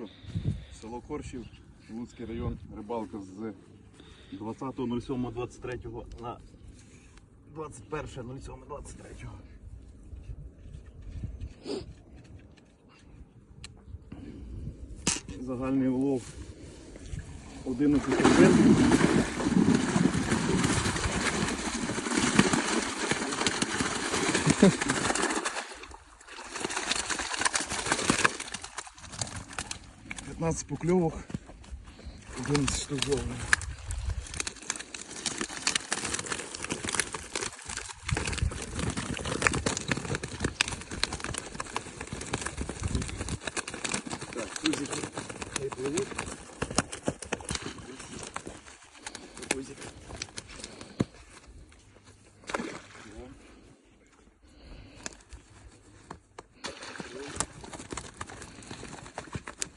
хочу. Село Корщів, Луцький район, рибалка з 20.07.23 ну, на 21.07.23. Ну, Загальний улов 11 хвилин. Thank you. 15 поклевок, 11 штук зловлено. Thank you.